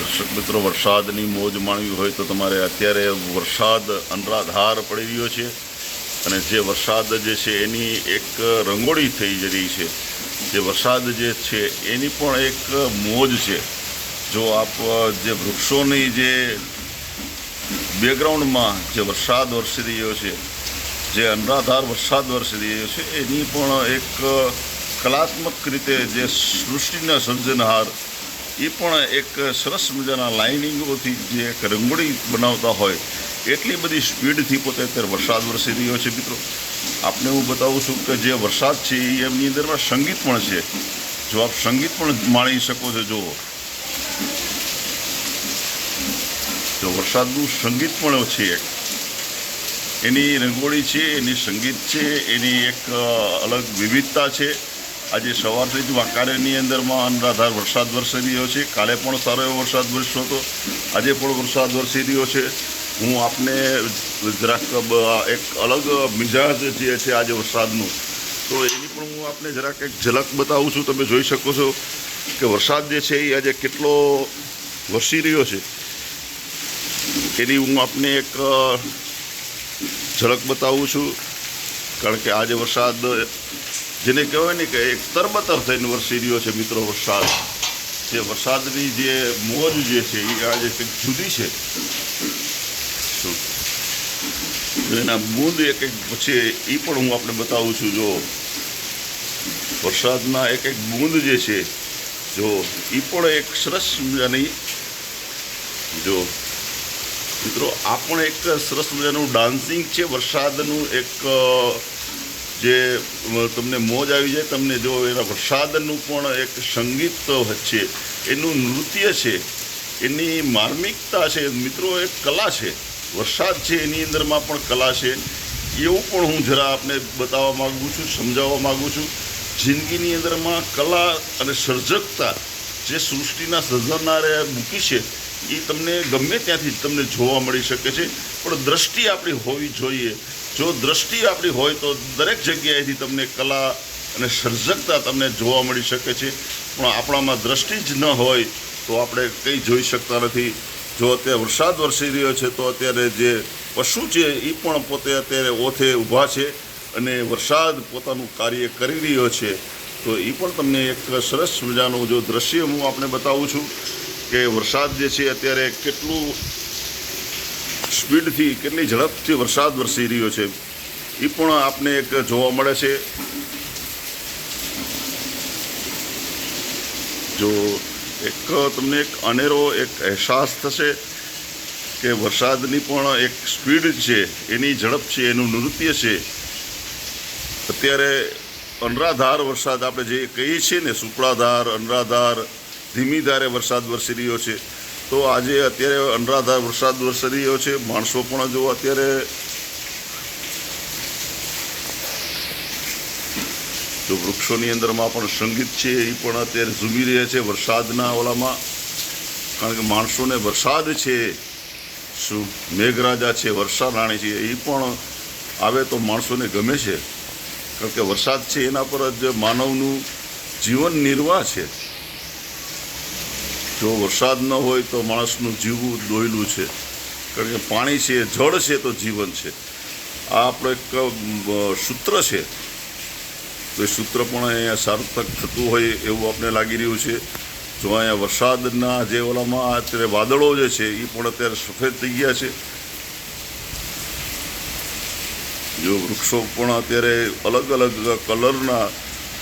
દર્શક મિત્રો, વરસાદની મોજ માણવી હોય તો તમારે અત્યારે વરસાદ અનરાધાર પડી રહ્યો છે અને જે વરસાદ જે છે એની એક રંગોળી થઈ જ રહી છે. જે વરસાદ જે છે એની પણ એક મોજ છે. જો આપ, જે વૃક્ષોની જે બેકગ્રાઉન્ડમાં જે વરસાદ વરસી રહ્યો છે, જે અનરાધાર વરસાદ વરસી રહ્યો છે, એની પણ એક કલાત્મક રીતે જે સૃષ્ટિના સર્જનહાર એ પણ એક સરસ મજાના લાઇનિંગોથી જે એક રંગોળી બનાવતા હોય, એટલી બધી સ્પીડથી પોતે અત્યારે વરસાદ વરસી રહ્યો છે મિત્રો. આપને હું બતાવું છું કે જે વરસાદ છે એ એમની અંદરમાં સંગીત પણ છે. જો આપ સંગીત પણ માણી શકો છો, જુઓ. જો વરસાદનું સંગીત પણ છે એક. એની રંગોળી છે, એની સંગીત છે, એની એક અલગ વિવિધતા છે. આજે સવારથી જ વાંકાનેરની અંદરમાં અનરાધાર વરસાદ વરસી રહ્યો છે. કાલે પણ સારો એવો વરસાદ વરસ્યો હતો. આજે પણ વરસાદ વરસી રહ્યો છે. હું આપને જરાક એક અલગ મિજાજ જે છે આજે વરસાદનું. તો એની પણ હું આપને જરાક એક ઝલક બતાવું છું. તમે જોઈ શકો છો કે વરસાદ જે છે એ આજે કેટલો વરસી રહ્યો છે. એની હું આપને એક ઝલક બતાવું છું. કારણ કે આજે વરસાદ જેને કહેવાય ને કે એક તરબતર થઈને વરસી રહ્યો છે મિત્રો વરસાદ. જે વરસાદની જે મોજ જે છે એ આજે કંઈક જુદી છે. એના બૂંદ એક એક પછી એ પણ હું આપણે બતાવું છું, જો. વરસાદના એક એક બૂંદ જે છે, જો, એ પણ એક સરસ મજાની, જો. મિત્રો, આ પણ એક સરસ મજાનું ડાન્સિંગ છે, વરસાદનું એક જે તમને મોજ આવી જાય, તમને જો એના વરસાદનું પણ એક સંગીત છે એનું નૃત્ય છે, એની માર્મિકતા છે, મિત્રો એક કલા છે. વરસાદ છે, એની અંદરમાં પણ કલા છે. એવું પણ હું જરા આપને બતાવવા માગું છું, સમજાવવા માગું છું. જિંદગીની અંદરમાં કલા અને સર્જકતા જે સૃષ્ટિના સર્જનારે મૂકી છે, એ તમને ગમે ત્યાંથી તમને જોવા મળી શકે છે. પણ દ્રષ્ટિ આપણી હોવી જોઈએ. જો દ્રષ્ટિ આપણી હોય તો દરેક જગ્યાએથી તમને કલા અને સર્જકતા તમને જોવા મળી શકે છે. પણ આપણામાં દ્રષ્ટિ જ ન હોય તો આપણે કંઈ જોઈ શકતા નથી. જો અત્યારે વરસાદ વરસી રહ્યો છે તો અત્યારે જે પશુ છે એ પણ પોતે અત્યારે ઓથે ઊભા છે અને વરસાદ પોતાનું કાર્ય કરી રહ્યો છે. તો એ પણ તમને એક સરસ મજાનું જો દ્રશ્ય હું આપણે બતાવું છું કે વરસાદ જે છે અત્યારે કેટલું સ્પીડથી કેટલી ઝડપથી વરસાદ વરસી રહ્યો છે, એ પણ આપને એક જોવા મળે છે. જો એક તમને એક અનેરો એક અહેસાસ થશે કે વરસાદની પણ એક સ્પીડ છે, એની ઝડપ છે, એનું નૃત્ય છે, અત્યારે અનરાધાર વરસાદ આપણે જે કહીએ છીએ ને, સુપડાધાર, અનરાધાર, ધીમી ધારે વરસાદ વરસી રહ્યો છે. તો આજે અત્યારે અનરાધાર વરસાદ વરસી રહ્યો છે. માણસો પણ જો અત્યારે જો વૃક્ષોની અંદરમાં પણ સંગીત છે એ પણ અત્યારે ઝૂમી રહ્યા છે વરસાદના ઓલામાં. કારણ કે માણસોને વરસાદ છે, શું મેઘરાજા છે વર્ષા રાણી છે, એ પણ આવે તો માણસોને ગમે છે. કારણ કે વરસાદ છે એના પર જ માનવનું જીવન નિર્વાહ છે. જો વરસાદ ન હોય તો માણસનું જીવવું દોયલું છે. કારણ કે પાણી છે, જળ છે, તો જીવન છે. આ આપણે એક સૂત્ર છે. તો એ સૂત્ર પણ અહીંયા સાર્થક થતું હોય એવું આપણે લાગી રહ્યું છે. જો અહીંયા વરસાદના જે ઓલામાં અત્યારે વાદળો જે છે એ પણ અત્યારે સફેદ થઈ ગયા છે. જો વૃક્ષો પણ અત્યારે અલગ અલગ કલરના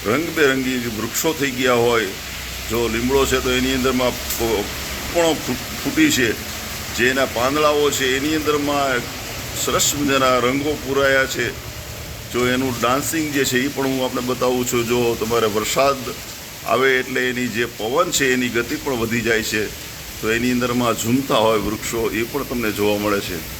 રંગબેરંગી વૃક્ષો થઈ ગયા હોય જો લીમડો છે તો એની અંદરમાં પણ ફૂટી છે. જે એના પાંદડાઓ છે, એની અંદરમાં સરસ મજાના રંગો પૂરાયા છે. જો એનું ડાન્સિંગ જે છે, એ પણ હું આપને બતાવું છું. જો તમારે વરસાદ આવે એટલે એની જે પવન છે, એની ગતિ પણ વધી જાય છે. તો એની અંદરમાં ઝૂમતા હોય વૃક્ષો, એ પણ તમને જોવા મળે છે.